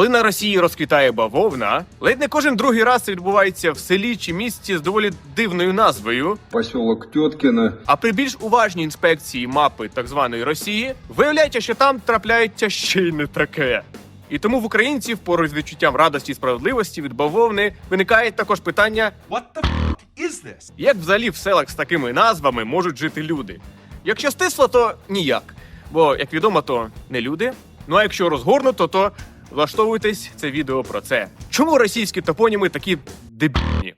Коли на Росії розквітає бавовна, ледь не кожен другий раз відбувається в селі чи місті з доволі дивною назвою. Поселок Теткино. А при більш уважній інспекції мапи так званої Росії виявляється, що там трапляється ще й не таке. І тому в українців поруч з відчуттям радості і справедливості від бавовни виникає також питання: What the f- is this? як взагалі в селах з такими назвами можуть жити люди? Якщо стисло, то ніяк. Бо, як відомо, то не люди. Ну а якщо розгорнуто, то влаштовуйтесь це відео про це. Чому російські топоніми такі дебільні?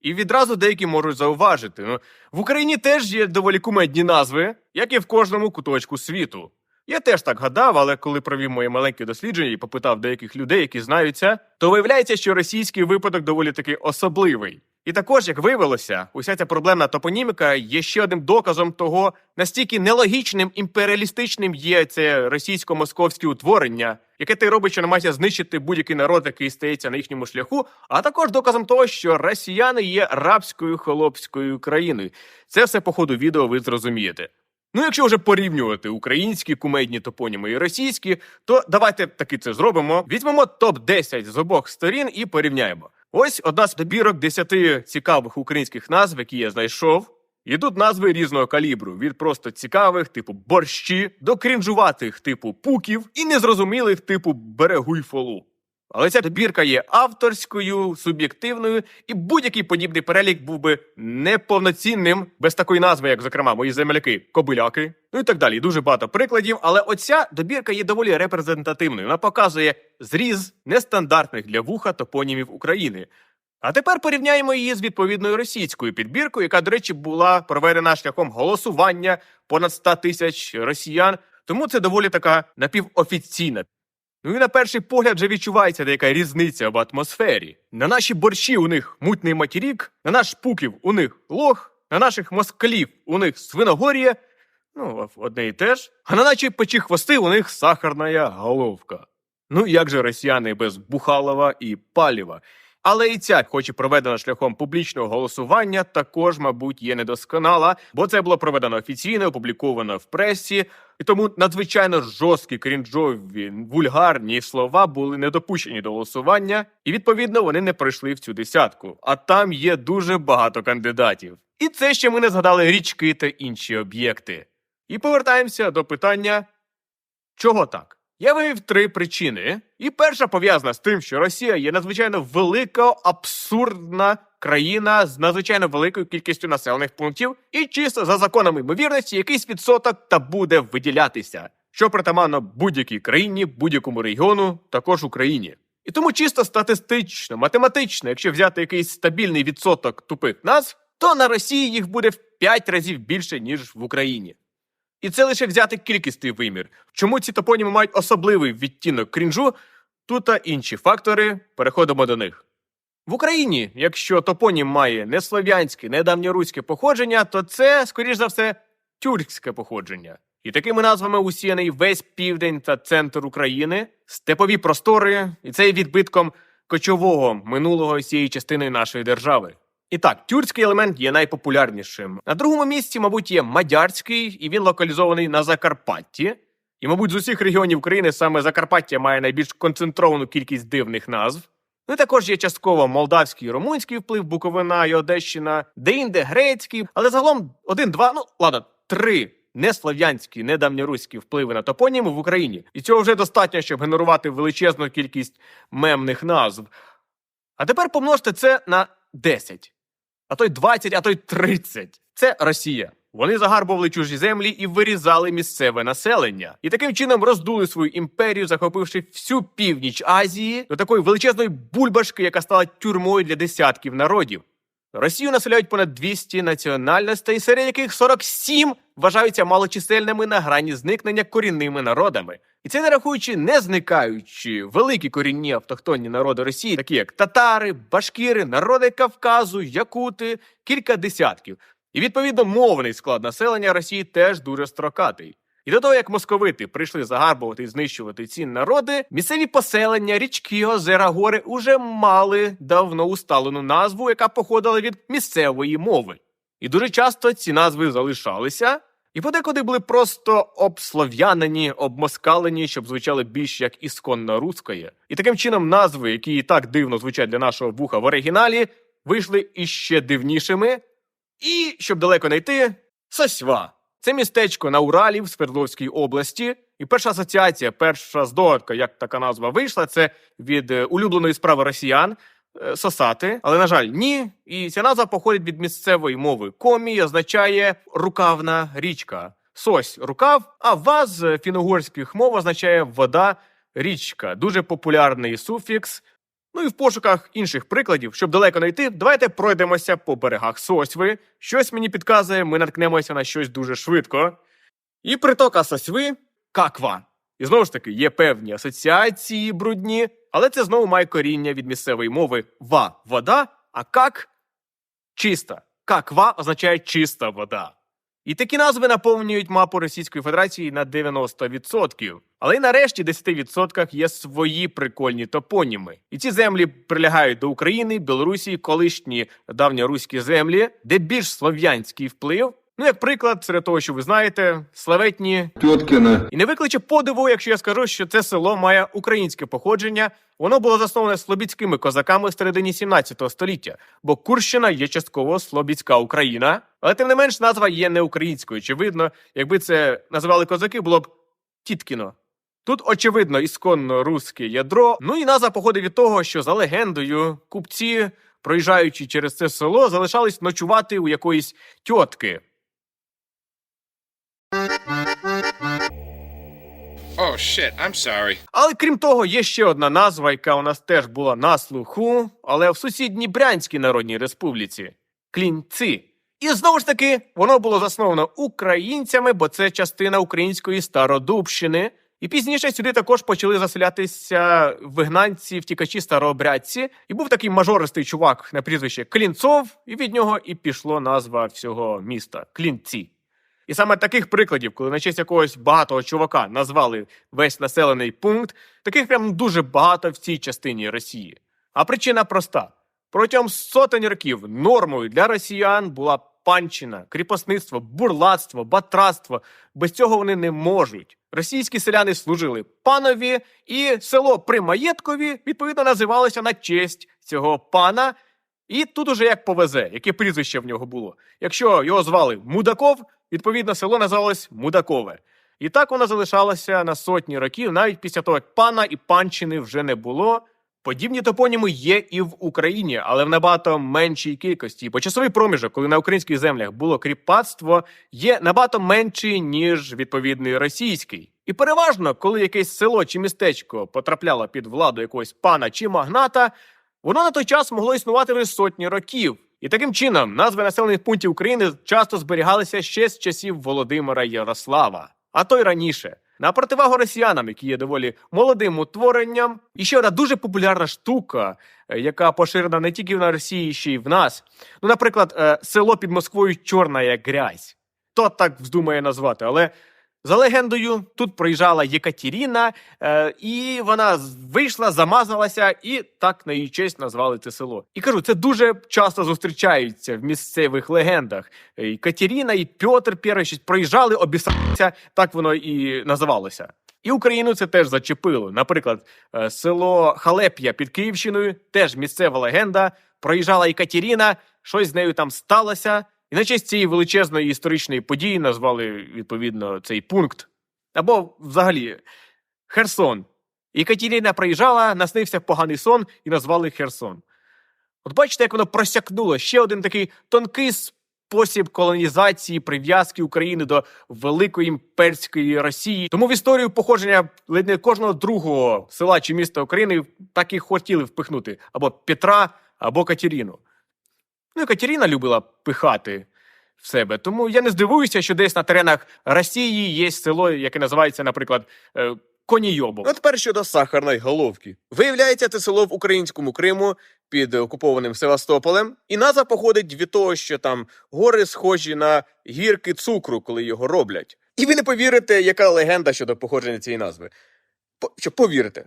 І відразу деякі можуть зауважити: ну, в Україні теж є доволі кумедні назви, як і в кожному куточку світу. Я теж так гадав, але коли провів моє маленьке дослідження і попитав деяких людей, які знаються, то виявляється, що російський випадок доволі таки особливий. І також, як виявилося, уся ця проблемна топоніміка є ще одним доказом того, настільки нелогічним імперіалістичним є це російсько-московське утворення, яке ти робить, що намагається знищити будь-який народ, який стається на їхньому шляху, а також доказом того, що росіяни є рабською холопською країною. Це все по ходу відео ви зрозумієте. Ну, якщо вже порівнювати українські кумедні топоніми і російські, то давайте таки це зробимо. Візьмемо топ 10 з обох сторін і порівняємо. Ось одна з добірок 10 цікавих українських назв, які я знайшов. І тут назви різного калібру: від просто цікавих, типу борщі, до крінжуватих, типу пуків, і незрозумілих, типу берегуй фолу. Але ця добірка є авторською, суб'єктивною, і будь-який подібний перелік був би неповноцінним без такої назви, як, зокрема, мої земляки, кобиляки, ну і так далі. Дуже багато прикладів. Але оця добірка є доволі репрезентативною. Вона показує зріз нестандартних для вуха топонімів України. А тепер порівняємо її з відповідною російською підбіркою, яка, до речі, була проведена шляхом голосування понад 100 тисяч росіян. Тому це доволі така напівофіційна Ну і на перший погляд вже відчувається деяка різниця в атмосфері. На наші борщі у них мутний матірік, на наш пуків у них лох, на наших москалів у них свиногор'я, ну, одне і те ж, а на наші печі хвости у них сахарна головка. Ну як же росіяни без Бухалова і Палєва? Але і ця, хоч і проведена шляхом публічного голосування, також, мабуть, є недосконала, бо це було проведено офіційно, опубліковано в пресі, і тому надзвичайно жорсткі, крінжові, вульгарні слова були не допущені до голосування, і відповідно вони не пройшли в цю десятку. А там є дуже багато кандидатів. І це ще ми не згадали річки та інші об'єкти. І повертаємося до питання: чого так? Я вивів три причини, і перша пов'язана з тим, що Росія є надзвичайно велика, абсурдна країна з надзвичайно великою кількістю населених пунктів, і чисто за законами ймовірності якийсь відсоток та буде виділятися, що притаманно будь-якій країні, будь-якому регіону, також Україні. І тому чисто статистично, математично, якщо взяти якийсь стабільний відсоток тупих назв, то на Росії їх буде в 5 разів більше, ніж в Україні. І це лише взяти кількісний вимір. Чому ці топоніми мають особливий відтінок крінжу? Тут та інші фактори, переходимо до них. В Україні, якщо топонім має не слов'янське, не давньоруське походження, то це, скоріш за все, тюркське походження. І такими назвами усіяний весь південь та центр України, степові простори, і це є відбитком кочового минулого цієї частини нашої держави. І так, тюркський елемент є найпопулярнішим. На другому місці, мабуть, є мадярський, і він локалізований на Закарпатті. І, мабуть, з усіх регіонів України саме Закарпаття має найбільш концентровану кількість дивних назв. Ну і також є частково молдавський і румунський вплив, Буковина і Одещина, де-інде грецький, але загалом один-два, ну ладно, три неслов'янські, недавньоруські впливи на топоніми в Україні. І цього вже достатньо, щоб генерувати величезну кількість мемних назв. А тепер помножте це на 10 а то й 20, а то й 30. Це Росія. Вони загарбували чужі землі і вирізали місцеве населення, і таким чином роздули свою імперію, захопивши всю північ Азії до такої величезної бульбашки, яка стала тюрмою для десятків народів. Росію населяють понад 200 національностей, серед яких 47 вважаються малочисельними на грані зникнення корінними народами. І це не рахуючи не зникаючі великі корінні автохтонні народи Росії, такі як татари, башкіри, народи Кавказу, якути, кілька десятків. І відповідно мовний склад населення Росії теж дуже строкатий. І до того, як московити прийшли загарбувати і знищувати ці народи, місцеві поселення, річки, озера, гори уже мали давно усталену назву, яка походила від місцевої мови. І дуже часто ці назви залишалися, І подекуди були просто обслов'янені, обмоскалені, щоб звучали більш як ісконно рускоє. І таким чином назви, які і так дивно звучать для нашого вуха в оригіналі, вийшли іще дивнішими. І, щоб далеко не йти, Сосьва. Це містечко на Уралі в Свердловській області. І перша асоціація, перша здогадка, як така назва вийшла, це від е, улюбленої справи росіян е, сосати. Але, на жаль, ні. І ця назва походить від місцевої мови. Комі означає рукавна річка. Сось рукав, а ваз з фіно-угорських мов означає вода, річка. Дуже популярний суфікс. Ну і в пошуках інших прикладів, щоб далеко не йти, давайте пройдемося по берегах Сосьви. Щось мені підказує, ми наткнемося на щось дуже швидко. І притока Сосьви каква. І знову ж таки, є певні асоціації брудні, але це знову має коріння від місцевої мови ва вода, а как чиста. Каква означає чиста вода. І такі назви наповнюють мапу Російської Федерації на 90%. Але й нарешті 10% є свої прикольні топоніми. І ці землі прилягають до України, Білорусі, колишні давньоруські землі, де більш слов'янський вплив. Ну, як приклад, серед того, що ви знаєте, славетні Теткина. і не викличе подиву, якщо я скажу, що це село має українське походження. Воно було засноване слобідськими козаками в середині 17 століття, бо Курщина є частково Слобідська Україна. Але тим не менш назва є не українською. Очевидно, якби це називали козаки, було б Тіткіно. Тут, очевидно, ісконно руське ядро. Ну і назва походить від того, що за легендою купці, проїжджаючи через це село, залишались ночувати у якоїсь тьотки. Oh shit, I'm sorry. Але крім того, є ще одна назва, яка у нас теж була на слуху, але в сусідній Брянській Народній Республіці Клінці. І знову ж таки, воно було засновано українцями, бо це частина української стародубщини. І пізніше сюди також почали заселятися вигнанці, втікачі старообрядці. І був такий мажористий чувак на прізвище Клінцов, і від нього і пішло назва всього міста Клінці. І саме таких прикладів, коли на честь якогось багатого чувака назвали весь населений пункт, таких прям дуже багато в цій частині Росії. А причина проста: протягом сотень років нормою для росіян була панщина, кріпосництво, бурлацтво, батрацтво. Без цього вони не можуть. Російські селяни служили панові, і село при маєткові відповідно називалося на честь цього пана. І тут уже як повезе, яке прізвище в нього було. Якщо його звали Мудаков, відповідно село називалось Мудакове. І так воно залишалося на сотні років, навіть після того, як пана і панщини вже не було. Подібні топоніми є і в Україні, але в набагато меншій кількості. Бо часовий проміжок, коли на українських землях було кріпацтво, є набагато менший, ніж відповідний російський. І переважно, коли якесь село чи містечко потрапляло під владу якогось пана чи магната, Воно на той час могло існувати вже сотні років. І таким чином назви населених пунктів України часто зберігалися ще з часів Володимира Ярослава, а то й раніше. На противагу росіянам, які є доволі молодим утворенням, і ще одна дуже популярна штука, е, яка поширена не тільки на Росії, ще й в нас. Ну, наприклад, е, село під Москвою чорна як грязь. Хто так вздумає назвати, але за легендою, тут проїжджала Єкатеріна, е, і вона вийшла, замазалася, і так на її честь назвали це село. І кажу, це дуже часто зустрічаються в місцевих легендах. Е, І і Пьотр Пєрий щось проїжджали, так воно і називалося. І Україну це теж зачепило. Наприклад, е, село Халеп'я під Київщиною, теж місцева легенда. Проїжджала Екатеріна, щось з нею там сталося. І на честь цієї величезної історичної події назвали відповідно цей пункт. Або взагалі Херсон. І Катерина приїжджала, наснився поганий сон і назвали Херсон. От бачите, як воно просякнуло ще один такий тонкий спосіб колонізації, прив'язки України до великої імперської Росії. Тому в історію походження ледь не кожного другого села чи міста України так і хотіли впихнути або Петра, або Катерину. Ну Катерина любила пихати в себе. Тому я не здивуюся, що десь на теренах Росії є село, яке називається, наприклад, е, Конійобов. Ну, тепер щодо сахарної головки. Виявляється, це село в українському Криму під окупованим Севастополем, і назва походить від того, що там гори схожі на гірки цукру, коли його роблять. І ви не повірите, яка легенда щодо походження цієї назви. Що повірите?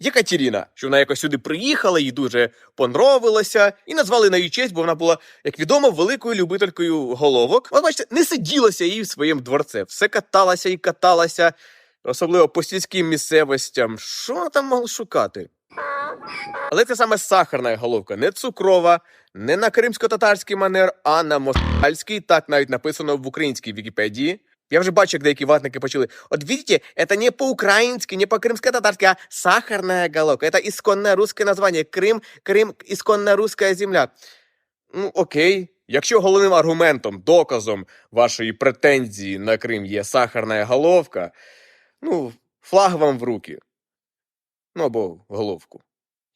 Єкатеріна, що вона якось сюди приїхала, їй дуже понравилося, і назвали на її честь, бо вона була, як відомо, великою любителькою головок. От бачите, не сиділася їй в своєму дворце, все каталася і каталася, особливо по сільським місцевостям. Що вона там могла шукати? Але це саме сахарна головка, не цукрова, не на кримсько-татарський манер, а на москальський, так навіть написано в українській Вікіпедії. Я вже бачу, як деякі ватники почали. От видите, это не по-украински, не по-крымско-татарски, а сахарная головка. Это исконное русское название. Крим, Крим, исконная русская земля. Ну, окей. Якщо головним аргументом, доказом вашої претензії на Крим є сахарна головка, ну, флаг вам в руки. Ну або в головку.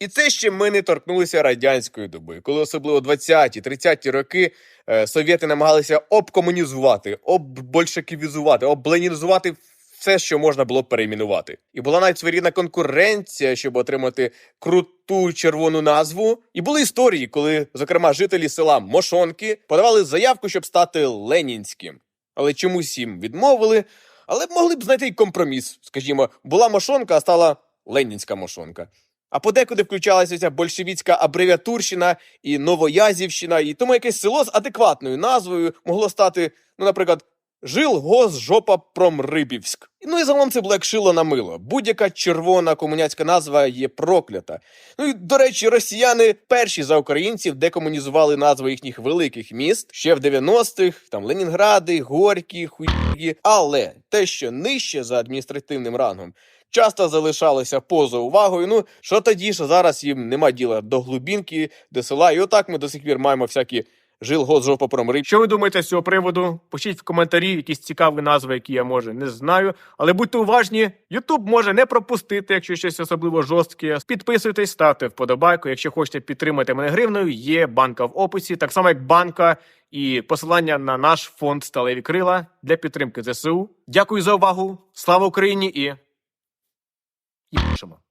І це ще ми не торкнулися радянської доби, коли особливо 20-ті, 30-ті роки е, совєти намагалися обкомунізувати, оббольшаківізувати, обленінізувати все, що можна було перейменувати. І була навіть своєрідна конкуренція, щоб отримати круту червону назву. І були історії, коли, зокрема, жителі села Мошонки подавали заявку, щоб стати ленінським. Але чомусь їм відмовили. Але могли б знайти й компроміс. Скажімо, була мошонка, а стала ленінська мошонка. А подекуди включалася ця большевіцька абревіатурщина і Новоязівщина, і тому якесь село з адекватною назвою могло стати, ну, наприклад, Жил гос жопа Промрибівськ. Ну і загалом це було як шило на мило. Будь-яка червона комуняцька назва є проклята. Ну і до речі, росіяни перші за українців декомунізували назви їхніх великих міст ще в 90-х, там Ленінгради, Горькі, Хуйгі. Але те, що нижче за адміністративним рангом, часто залишалося поза увагою. Ну що тоді, що зараз їм нема діла до глубінки, до села. І отак ми до сих пір маємо всякі жил гос жопа Промриб. Що ви думаєте з цього приводу? Пишіть в коментарі якісь цікаві назви, які я може не знаю. Але будьте уважні, Ютуб може не пропустити, якщо щось особливо жорстке. Підписуйтесь, ставте вподобайку. Якщо хочете підтримати мене гривною, є банка в описі, так само як банка і посилання на наш фонд Сталеві Крила для підтримки ЗСУ. Дякую за увагу. Слава Україні і. 意味什么？